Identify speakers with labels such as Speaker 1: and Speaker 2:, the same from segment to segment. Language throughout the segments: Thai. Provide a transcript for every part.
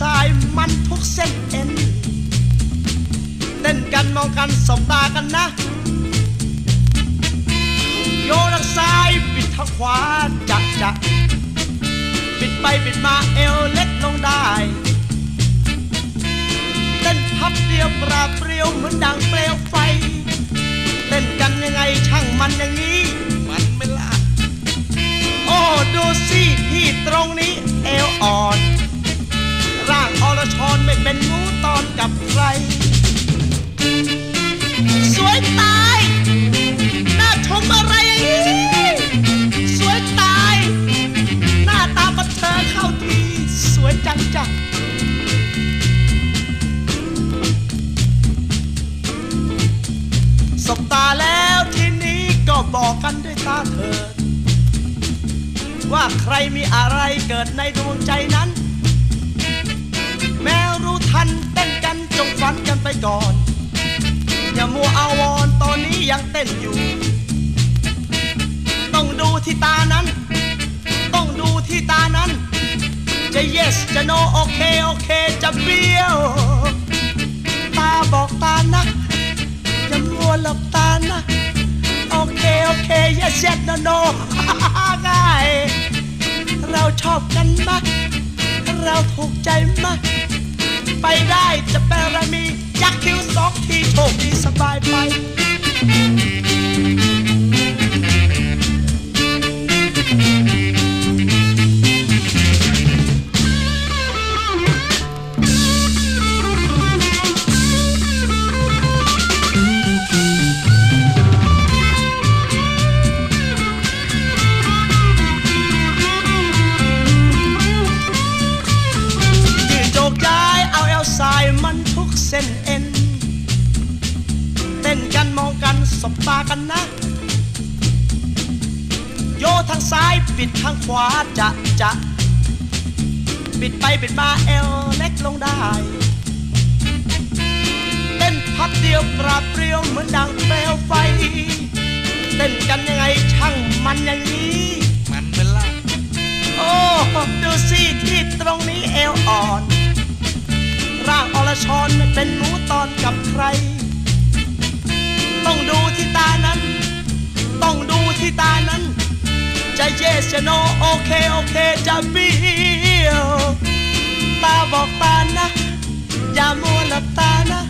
Speaker 1: สายมันทุกเส้นเอ็นเต้นกันมองกันสบตากันนะ โยนทาซ้ายปิดทางขวาจัะจัะปิดไปปิดมาเอวเล็กลงได้เต้นพับเดียวปราเปรียวเหมือนดังเปลวไฟเต้นกันยังไงช่างมันอย่างนี้
Speaker 2: มันไม่ละ
Speaker 1: โอ้ดูสิที่ตรงนี้เอวอ่อน เป็นงูตอนกับใคร สวยตาย น่าชมอะไรอย่างนี้สวยตาย หน้าตาบันเทิงเข้าทีสวยจังจังสบตาแล้วทีนี้ก็บอกกันด้วยตาเธอ ว่าใครมีอะไรเกิดในดวงใจนั้น ก่อน อย่ามัวอาวรตอนนี้ยังเต้นอยู่ ต้องดูที่ตานั้น ต้องดูที่ตานั้น จะ yes จะ no โอเคโอเคจะเบี้ยว ตาบอกตานะอย่ามัวหลับตานะโอเคโอเค yes yes no no ง่ายเราชอบกันมากเราถูกใจมากไปได้จะแปลอะไรมี ยักคิ้วสอง เต้นกันมองกันสบตากันนะ โยทางซ้ายปิดทางขวาจะจะปิดไปปิดมาเอลเล็กลงได้ เต้นพับเดียวปราบเปรียวเหมือนดังเปลวไฟ เต้นกันยังไงช่างมันอย่างนี้
Speaker 2: มันไม่ละ
Speaker 1: โอ้ดูสิที่ตรงนี้เอวอ่อน ร่างอรชรไม่เป็นหมูตอนกับใครต้องดูที่ ตานั้นต้องดูที่ตานั้น จะเยสจะโนโอเค โอเค จะเบี้ยวตาบอกตานะ อย่ามัวหลับตานะ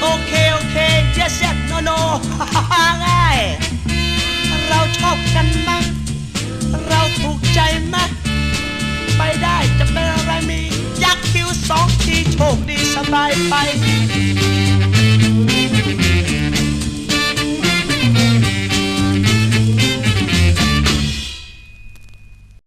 Speaker 1: โอเค โอเค yes yes no no ง่ายเราชอบกันมากเราถูกใจมากไปได้จะเป็นอะไรมี ยักคิ้วสองทีโชคดีสบายไป